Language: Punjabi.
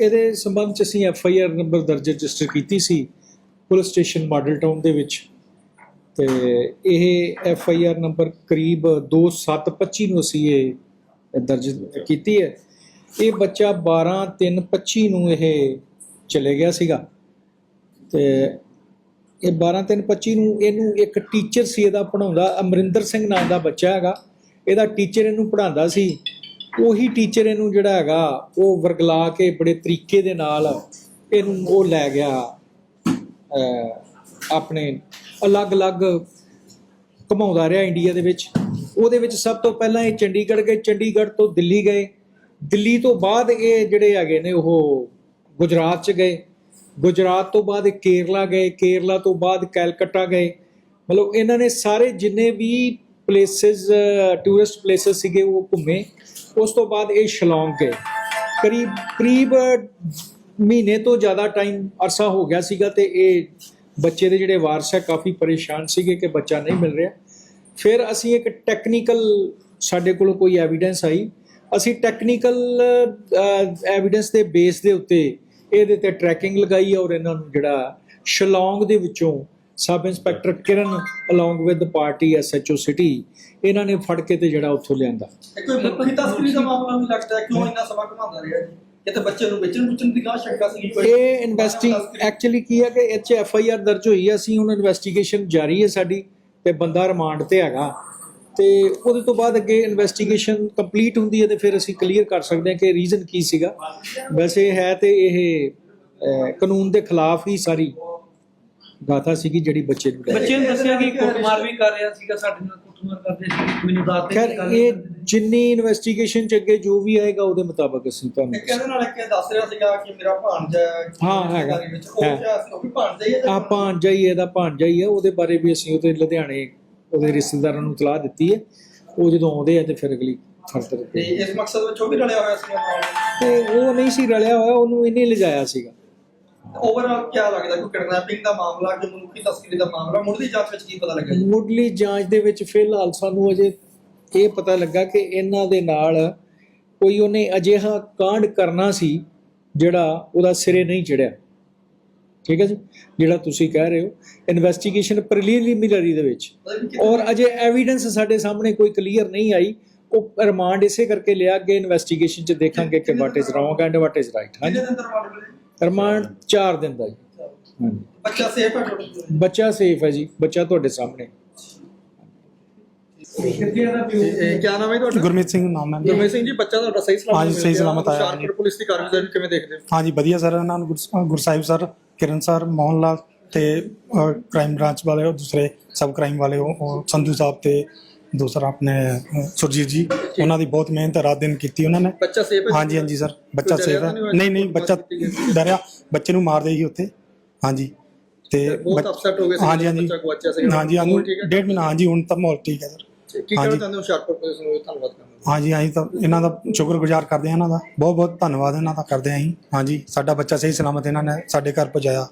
ਇਹਦੇ ਸੰਬੰਧ ਚ ਅਸੀਂ ਐਫ ਆਈ ਆਰ ਨੰਬਰ ਦਰਜ ਰਜਿਸਟਰ ਕੀਤੀ ਸੀ ਪੁਲਿਸ ਸਟੇਸ਼ਨ ਮਾਡਲ ਟਾਊਨ ਦੇ ਵਿੱਚ। ਤੇ ਇਹ ਐਫ ਆਈ ਆਰ ਨੰਬਰ ਕਰੀਬ 2725 ਨੂੰ ਅਸੀਂ ਇਹ ਦਰਜ ਕੀਤੀ ਹੈ। ਇਹ ਬੱਚਾ 12 3 25 ਨੂੰ ਇਹ ਚਲੇ ਗਿਆ ਸੀਗਾ। ਤੇ ਇਹ 12 3 25 ਨੂੰ ਇਹਨੂੰ ਇੱਕ ਟੀਚਰ ਸੀ, ਇਹਦਾ ਪੜਾਉਂਦਾ ਅਮਰਿੰਦਰ ਸਿੰਘ ਨਾਮ ਦਾ ਬੱਚਾ ਹੈਗਾ। ਇਹਦਾ ਟੀਚਰ ਇਹਨੂੰ ਪੜਾਉਂਦਾ ਸੀ। ਉਹੀ ਟੀਚਰ ਇਹਨੂੰ ਜਿਹੜਾ ਹੈਗਾ, ਉਹ ਵਰਗਲਾ ਕੇ ਬੜੇ ਤਰੀਕੇ ਦੇ ਨਾਲ ਇਹਨੂੰ ਉਹ ਲੈ ਗਿਆ ਆਪਣੇ ਅਲੱਗ-ਅਲੱਗ ਘੁਮਾਉਂਦਾ ਰਿਹਾ ਇੰਡੀਆ ਦੇ ਵਿੱਚ। ਉਹਦੇ ਵਿੱਚ ਸਭ ਤੋਂ ਪਹਿਲਾਂ ਇਹ ਚੰਡੀਗੜ੍ਹ ਗਏ, ਚੰਡੀਗੜ੍ਹ ਤੋਂ ਦਿੱਲੀ ਗਏ। ਦਿੱਲੀ ਤੋਂ ਬਾਅਦ ਇਹ ਜਿਹੜੇ ਹੈਗੇ ਨੇ ਉਹ ਗੁਜਰਾਤ ਚ ਗਏ। ਗੁਜਰਾਤ ਤੋਂ ਬਾਅਦ ਇਹ ਕੇਰਲਾ ਗਏ, ਕੇਰਲਾ ਤੋਂ ਬਾਅਦ ਕੈਲਕੱਟਾ ਗਏ। ਮਤਲਬ ਇਹਨਾਂ ਨੇ ਸਾਰੇ ਜਿੰਨੇ ਵੀ ਪਲੇਸਿਸ ਟੂਰਿਸਟ ਪਲੇਸਿਸ ਸੀਗੇ ਉਹ ਘੁੰਮੇ। ਉਸ ਤੋਂ ਬਾਅਦ ਇਹ ਸ਼ਿਲੌਂਗ ਗਏ। ਕਰੀਬ ਕਰੀਬ ਮਹੀਨੇ ਤੋਂ ਜ਼ਿਆਦਾ ਟਾਈਮ ਅਰਸਾ ਹੋ ਗਿਆ ਸੀਗਾ ਤੇ ਇਹ ਬੱਚੇ ਦੇ ਜਿਹੜੇ ਵਾਰਸ ਹੈ ਕਾਫੀ ਪਰੇਸ਼ਾਨ ਸੀਗੇ ਕਿ ਬੱਚਾ ਨਹੀਂ ਮਿਲ ਰਿਹਾ। ਫਿਰ ਅਸੀਂ ਇੱਕ ਟੈਕਨੀਕਲ ਸਾਡੇ ਕੋਲ ਕੋਈ ਐਵੀਡੈਂਸ ਆਈ। ਅਸੀਂ ਟੈਕਨੀਕਲ ਐਵੀਡੈਂਸ ਦੇ ਬੇਸ ਦੇ ਉੱਤੇ ਇਹਦੇ ਤੇ ਟਰੈਕਿੰਗ ਲਗਾਈ ਔਰ ਇਹਨਾਂ ਨੂੰ ਜਿਹੜਾ ਸ਼ਿਲੌਂਗ ਦੇ ਵਿੱਚੋਂ sub inspector Kiran along with party S H O city ਇਹਨਾਂ ਨੇ ਫੜ ਕੇ ਤੇ ਜਿਹੜਾ ਉੱਥੋਂ ਲਿਆਂਦਾ। ਇਹ ਕੋਈ ਮੁੱਖੀ ਤਸਕਰੀ ਦਾ ਮਾਮਲਾ ਵੀ ਲੱਗਦਾ ਕਿਉਂ ਇੰਨਾ ਸਮਾਂ ਘਮਾਉਂਦਾ ਰਿਹਾ ਜੀ? ਇਹ ਤਾਂ ਬੱਚੇ ਨੂੰ ਵੇਚਣ ਵੁਚਣ ਦੀ ਗਾਹ ਸ਼ੰਕਾ ਸੀ। ਕੋਈ ਇਹ ਇਨਵੈਸਟੀ ਐਕਚੁਅਲੀ ਕੀ ਹੈ ਕਿ ਇਹ 'ਚ ਐਫ ਆਈ ਆਰ ਦਰਜ ਹੋਈ ਹੈ ਅਸੀਂ ਹੁਣ ਇਨਵੈਸਟੀਗੇਸ਼ਨ ਜਾਰੀ ਹੈ ਸਾਡੀ ਤੇ ਬੰਦਾ ਰਿਮਾਂਡ ਤੇ ਹੈਗਾ। ਤੇ ਉਹਦੇ ਤੋਂ ਬਾਅਦ ਅੱਗੇ ਇਨਵੈਸਟੀਗੇਸ਼ਨ ਕੰਪਲੀਟ ਹੁੰਦੀ ਹੈ ਤੇ ਫਿਰ ਅਸੀਂ ਕਲੀਅਰ ਕਰ ਸਕਦੇ ਹਾਂ ਕਿ ਰੀਜ਼ਨ ਕੀ ਸੀਗਾ। ਵੈਸੇ ਹੈ ਤੇ ਇਹ ਕਾਨੂੰਨ ਦੇ ਖਿਲਾਫ ਹੀ ਸਾਰੀ ਗਾਥਾ ਸੀਗੀ ਜਿਹੜੀ ਬੱਚੇ ਨੂੰ ਲੈ। ਬੱਚੇ ਨੂੰ ਦੱਸਿਆ ਕਿ ਕੁੱਟਮਾਰ ਵੀ ਕਰ ਰਿਹਾ ਸੀਗਾ ਸਾਡੇ ਨਾਲ ਕੁੱਟਮਾਰ ਕਰਦੇ ਸੀ। ਮੈਨੂੰ ਦੱਸਦੇ ਖੈਰ ਸੀ ਗੱਲ ਇਹ ਜਿੰਨੀ ਇਨਵੈਸਟੀਗੇਸ਼ਨ ਚ ਅੱਗੇ ਜੋ ਵੀ ਆਏਗਾ ਉਹਦੇ ਮੁਤਾਬਕ ਅਸੀਂ ਤੁਹਾਨੂੰ ਇੱਕ ਇਹਦੇ ਨਾਲ ਇੱਕ ਦੱਸ ਰਿਹਾ ਸੀਗਾ ਕਿ ਮੇਰਾ ਭਾਣਜਾ ਹੈ ਹਾਂ, ਹੈਗਾ। ਉਹ ਵੀ ਭਾਣਜਾ ਹੀ ਹੈ ਆ ਭਾਂਜਾ ਹੀ ਇਹਦਾ ਭਾਂਜਾ ਹੀ ਹੈ। ਉਹਦੇ ਬਾਰੇ ਵੀ ਅਸੀਂ ਉਹਦੇ ਲੁਧਿਆਣੇ ਉਹਦੇ ਰਿਸ਼ਤੇਦਾਰਾਂ ਨੂੰ ਇਤਲਾਹ ਦਿੱਤੀ ਹੈ। ਉਹ ਜਦੋਂ ਆਉਂਦੇ ਆ ਤੇ ਫਿਰ ਅਗਲੀ ਫਰਦਰ ਤੇ ਇਸ ਮਕਸਦ ਵਿੱਚ ਉਹ ਵੀ ਰਲਿਆ ਹੋਇਆ ਸੀਗਾ? ਤੇ ਉਹ ਨਹੀਂ ਸੀ ਰਲਿਆ ਹੋਇਆ ਉਹਨੂੰ ਇਹਨੇ ਲਿਜਾਇਆ ਸੀਗਾ। ਓਵਰਆਲ ਕੀ ਲੱਗਦਾ? ਕਿ ਕਿਡਨੈਪਿੰਗ ਦਾ ਮਾਮਲਾ ਕਿ ਮਨੁੱਖੀ ਤਸਕਰੀ ਦਾ ਮਾਮਲਾ ਮੁੱਢਲੀ ਜਾਂਚ ਵਿੱਚ ਕੀ ਪਤਾ ਲੱਗਾ ਜੀ? ਮੁੱਢਲੀ ਜਾਂਚ ਦੇ ਵਿੱਚ ਫਿਲਹਾਲ ਸਾਨੂੰ ਅਜੇ ਇਹ ਪਤਾ ਲੱਗਾ ਕਿ ਇਹਨਾਂ ਦੇ ਨਾਲ ਕੋਈ ਉਹਨੇ ਅਜਿਹਾ ਕਾਂਡ ਕਰਨਾ ਸੀ ਜਿਹੜਾ ਉਹਦਾ ਸਿਰੇ ਨਹੀਂ ਚੜਿਆ। ਠੀਕ ਹੈ ਜੀ? ਜਿਹੜਾ ਤੁਸੀਂ ਕਹਿ ਰਹੇ ਹੋ ਇਨਵੈਸਟੀਗੇਸ਼ਨ ਪ੍ਰੀਲਿਮਿਨਰੀ ਦੇ ਵਿੱਚ। ਔਰ ਅਜੇ ਐਵੀਡੈਂਸ ਸਾਡੇ ਸਾਹਮਣੇ ਕੋਈ ਕਲੀਅਰ ਨਹੀਂ ਆਈ। ਉਹ ਰਿਮਾਂਡ ਇਸੇ ਕਰਕੇ ਲਿਆ ਅੱਗੇ ਇਨਵੈਸਟੀਗੇਸ਼ਨ ਚ ਦੇਖਾਂਗੇ ਕਿ what is wrong and what is right ਹਾਂਜੀ ਰਿਮਾਂਡ ਮਿਲੇ ਰਿਮਾਂਡ 4 ਦਿਨ ਦਾ ਜੀ। ਹਾਂਜੀ ਬੱਚਾ ਸੇਫ ਹੈ ਬੱਚਾ ਸੇਫ ਹੈ ਜੀ ਬੱਚਾ ਤੁਹਾਡੇ ਸਾਹਮਣੇ। ਇਹ ਕੀ ਨਾਮ ਹੈ ਤੁਹਾਡਾ? ਗੁਰਮੀਤ ਸਿੰਘ ਨਾਮ ਹੈ। ਗੁਰਮੀਤ ਸਿੰਘ ਜੀ ਬੱਚਾ ਤੁਹਾਡਾ ਸਹੀ ਸਲਾਮਤ ਹਾਂਜੀ, ਮਿਲ ਸਹੀ ਗਿਆ। ਸਲਾਮਤ ਆਇਆ ਹੁਸ਼ਿਆਰਪੁਰ ਜੀ। ਪੁਲਿਸ ਦੀ ਕਾਰਗੁਜ਼ਾਰੀ ਕਿਵੇਂ ਦੇਖਦੇ ਹੋ? ਹਾਂਜੀ ਵਧੀਆ ਸਰ ਇਹਨਾਂ ਨੂੰ ਗੁਰ- ਗੁਰਸਾਹਿਬ ਸਰ ਕਿਰਨ ਸਰ ਮੋਹਨ ਲਾਲ ਤੇ ਕ੍ਰਾਈਮ ਬ੍ਰਾਂਚ ਵਾਲੇ ਉਹ ਦੂਸਰੇ ਸਬ ਕ੍ਰਾਈਮ ਵਾਲੇ ਉਹ ਉਹ ਸੰਧੂ ਸਾਹਿਬ ਤੇ ਦੂਸਰਾ ਆਪਣੇ ਅ, ਸੁਰਜੀਤ ਜੀ ਉਹਨਾਂ ਦੀ ਬਹੁਤ ਮਿਹਨਤ ਰਾਤ ਦਿਨ ਕੀਤੀ ਉਹਨਾਂ ਨੇ। ਬੱਚਾ ਸੇਫ ਹੈ ਹਾਂਜੀ ਹਾਂਜੀ ਸਰ ਬੱਚਾ ਸੇਫ ਹੈ। ਨਹੀਂ ਹੋਇਆ? ਨਹੀਂ ਨਹੀਂ ਬੱਚਾ ਡਰਿਆ। ਬੱਚੇ ਨੂੰ ਮਾਰਦੇ ਹੀ ਉੱਥੇ। ਹਾਂਜੀ ਤੇ ਬਹੁਤ ਬੱਚ- ਅਪਸੈਟ ਹੋ ਗਏ ਸੀ ਹਾਂਜੀ ਜਦੋਂ ਹਾਂਜੀ। ਬੱਚਾ ਸੀ। ਹਾਂਜੀ ਹੁਣ ਠੀਕ ਹਾਂਜੀ ਹੈ? ਡੇਢ ਮਹੀਨਾ ਹਾਂਜੀ ਹੁਣ ਤਾਂ ਮਾਹੌਲ ਠੀਕ ਹੈ ਸਰ ਕੀ ਕਹਿਣਾ ਹਾਂਜੀ। ਚਾਹੁੰਦੇ ਹੋ ਹੁਸ਼ਿਆਰਪੁਰ ਪੁਲਿਸ ਨੂੰ? ਧੰਨਵਾਦ ਕਰਨਾ ਹਾਂਜੀ ਅਸੀਂ ਤਾਂ ਇਹਨਾਂ ਦਾ ਸ਼ੁਕਰਗੁਜ਼ਾਰ ਕਰਦੇ ਹਾਂ ਇਹਨਾਂ ਦਾ। ਬਹੁਤ ਬਹੁਤ ਧੰਨਵਾਦ ਇਹਨਾਂ ਦਾ ਕਰਦੇ ਹਾਂ ਅਸੀਂ। ਹਾਂਜੀ ਸਾਡਾ ਬੱਚਾ ਸਹੀ ਸਲਾਮਤ ਇਹਨਾਂ ਨੇ ਸਾਡੇ ਘਰ ਪਹੁੰਚਾਇਆ।